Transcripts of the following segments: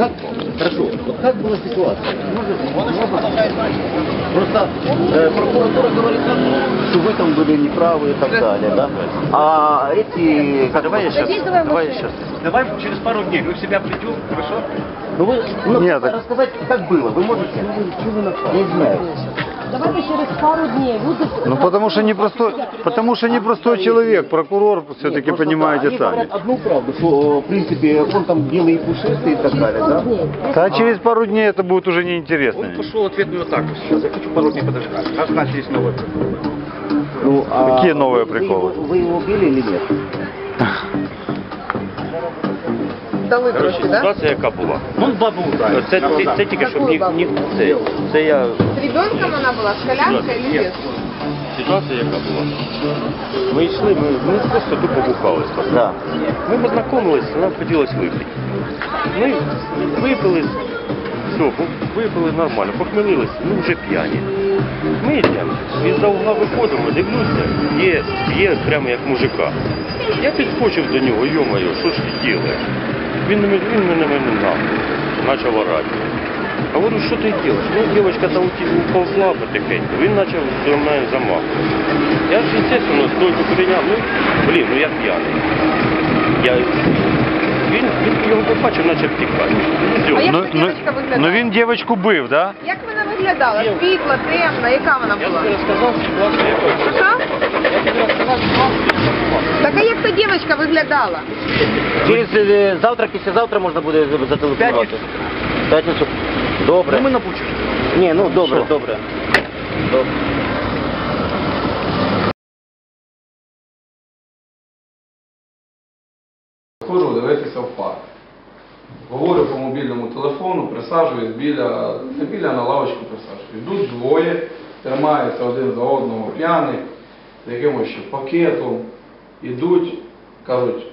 как, хорошо, вот как была ситуация? Просто э, прокуратура говорит одно, что вы там были неправы и так далее, да? А эти, как Давай я сейчас, Задействуем давай я машину. сейчас. Давай через пару дней мы в себя придем, хорошо? Ну вы ну, Нет, так- рассказать, как было, вы можете? Не знаю. Давайте через пару дней. Люди... Ну потому что непростой, потому что непростой человек, прокурор все-таки Нет, просто, понимаете они сами. говорят одну правду, что в принципе он там белый и пушистый и так далее, Пару да? дней. Да через пару дней это будет уже неинтересно. Он пошел ответную атаку сейчас. Я хочу пару дней подождать. У нас начались новые приколы. Ну, а Какие новые вы приколы? его- Вы его убили или нет? Дали трошки, да? ситуація яка була. Он бабу ударил. Це, це, це тільки щоб ні, Какую ні, це, це я С ребенком она была, с коляской или без? ситуація яка була. Ми йшли, ми, ми просто тупо бухали. Да. Ми познайомились, нам хотілося випити. Ми випили, все, випили нормально, похмелилися, ну вже п'яні. Ми йдемо, із-за угла виходимо, дивлюся, є, є прямо як мужика. Я підскочив до нього, йо-моє, що ж ти робиш? Він, він мене мене нахуй, почав орати. А Говорю, що ти робиш? Ну, дівчинка там уползла потихеньку, він почав до мене замахувати. Я ж, звісно, стойку прийняв, ну, блін, ну я п'яний. Він, він його побачив, тікати. Все. А як Ну, ця ну, дівчинка виглядала? ну він дівчинку бив, да? Як вона виглядала? Світла, темна, яка вона Я була? тобі розказав ситуацію, яка Що? Я тобі розказав ситуацію. Так а як та дівчинка виглядала? Через е, завтра, післязавтра можна буде зателефонувати. П'ятницю. П'ятницю. Добре. Ну ми на. Ні, ну добре, добре. Добре. Парк. Говорю по мобільному телефону, присаджуюсь біля, не біля на лавочку присаджуюсь. Йдуть двоє, тримаються один за одного п'яних, з якимось ще пакетом, ідуть, кажуть,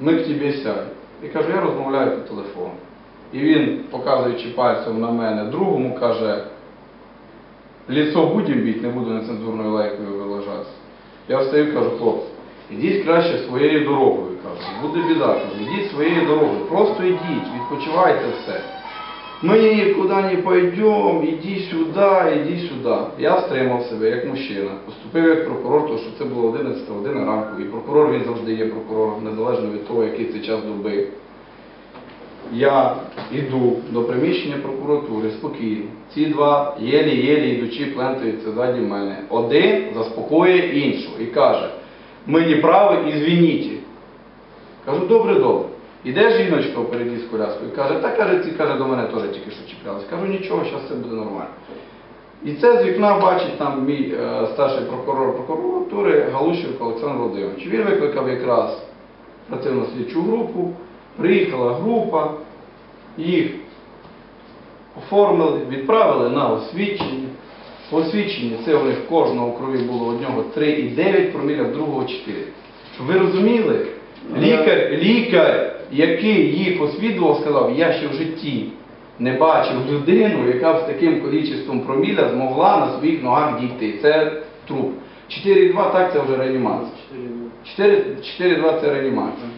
ми к тобі сядь. І кажу, я розмовляю по телефону. І він, показуючи пальцем на мене, другому каже, Ліцо будем бить, не буду нецензурною лайкою вилажатися. Я встаю і кажу, хлопці, ідіть краще своєю дорогою, кажу, буде біда, ідіть своєю дорогою, просто ідіть, відпочивайте все. Ми нікуди не пойдемо, іди сюди, іди сюди. Я стримав себе як мужчина, поступив як прокурор, тому що це було 11 година ранку, і прокурор він завжди є прокурором, незалежно від того, який це час доби. Я йду до приміщення прокуратури спокійно. Ці два єлі-єлі йдучи плентаються ззаді мене. Один заспокоює іншого і каже, ми не праві і звініть. Кажу, добре, добре. Іде жіночка впереді з коляскою каже, та каже, ці каже, до мене теж тільки що чіплялись. Кажу, нічого, зараз це буде нормально. І це з вікна бачить там мій е, старший прокурор прокуратури Галущенко Олександр Володимирович. Він викликав якраз оперативну слідчу групу, приїхала група, їх оформили, відправили на освідчення. По освідченні це у них кожного крові було у нього 3,9 проміля, другого 4. Щоб ви розуміли, лікар, лікар, який їх освідував, сказав, я ще в житті не бачив людину, яка з таким кількістю проміля змогла на своїх ногах дійти. Це труп. 4,2 так це вже реанімація. 4,2 це реанімація.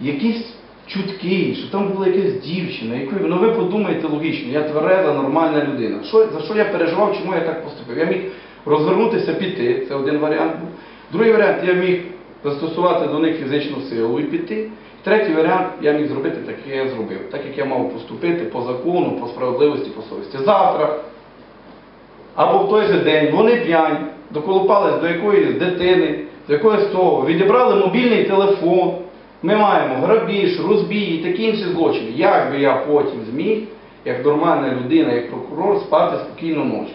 Якісь чутки, що там була якась дівчина, яку, ну ви подумайте логічно, я твереза, нормальна людина. Що, за що я переживав, чому я так поступив? Я міг розвернутися, піти, це один варіант був. Другий варіант, я міг застосувати до них фізичну силу і піти. Третій варіант, я міг зробити так, як я зробив, так як я мав поступити по закону, по справедливості, по совісті. Завтра або в той же день вони п'яні, доколупались до якоїсь дитини, до якогось того, відібрали мобільний телефон. Ми маємо грабіж, розбій і такі інші злочини. Як би я потім зміг, як нормальна людина, як прокурор, спати спокійно ночі?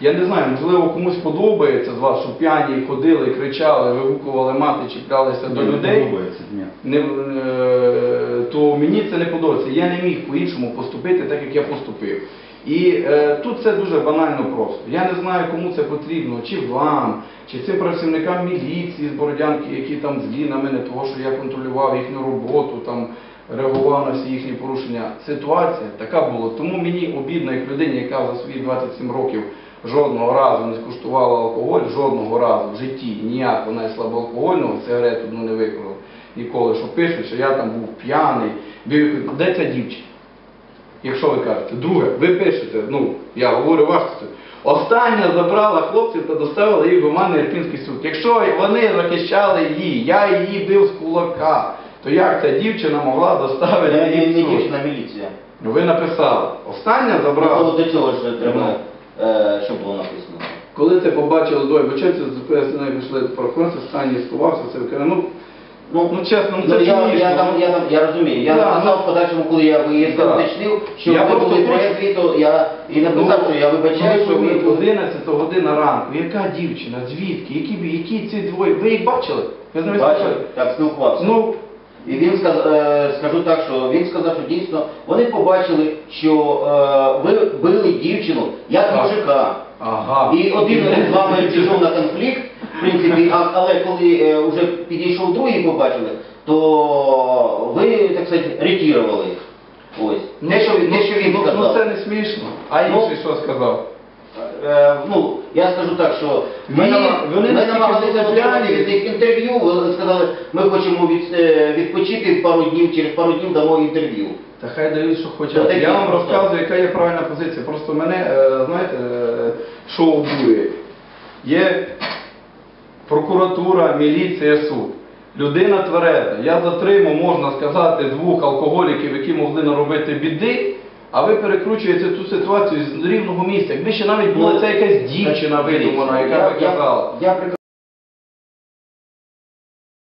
Я не знаю, можливо, комусь подобається з вас, що п'яні ходили, кричали, вигукували мати, чіплялися до людей не, е, то мені це не подобається. Я не міг по-іншому поступити, так як я поступив. І е, тут це дуже банально просто. Я не знаю, кому це потрібно, чи вам, чи цим працівникам міліції з Бородянки, які там злі на мене, того, що я контролював їхню роботу, там реагував на всі їхні порушення. Ситуація така була. Тому мені обідно, як людині, яка за свої 27 років жодного разу не скуштувала алкоголь, жодного разу в житті ніякого навіть слабоалкогольного сигарету ну, не викурив ніколи, що пишуть, що я там був п'яний, де ця дівчина? Якщо ви кажете. Друге, ви пишете, ну, я говорю ваш суд. Остання забрала хлопців та доставила їх в Оманний Ірпінський суд. Якщо вони захищали її, я її бив з кулака, то як ця дівчина могла доставити не, її не в суд? дівчина міліція. Ну, Ви написали. Остання Ну, забрала. До цього ж треба, е, що було написано. Коли це побачили двоє бочевців, з поясненою пішли правоохоронці, стані сховався, це виконав. Ну, Ну, Ну, чесно, ну, ну, це я, я, там, я, там, я розумію. Я Да, написав ну, в подальшому, коли я виїздив, да. уточнив, що Я ви просто були хочу- трезві, то я і написав, що я вибачаю, що ви... 11 година ранку. Яка дівчина? Звідки? Які, які ці двоє? Ви їх бачили? Я з ними спілкувався. так спілкувався. Ну, І він сказав, е, скажу так, що він сказав, що дійсно вони побачили, що е, ви били дівчину як Так. мужика. ага. І один з вами пішов на конфлікт, в принципі, а, але коли е, вже підійшов другий, побачили, то ви, так сказати, ретірували. Ось. Те, що, те, що він ну, сказав. ну це не смішно. А Ну, інший що сказав? Е, ну, я скажу так, що ми, нама- вони ми настільки намагалися отримати від них інтерв'ю, вони сказали, ми хочемо від, е, відпочити пару днів, через пару днів дамо інтерв'ю. Та хай дають, що Та хочуть. такі Я вам просто. розказую, яка є правильна позиція. Просто мене, е, знаєте, е, що. Є прокуратура, міліція, суд. Людина твереза. Я затримав, можна сказати, двох алкоголіків, які могли наробити біди, а ви перекручуєте цю ситуацію з рівного місця. Якби ще навіть була це ця якась дівчина видумана, яка би казала.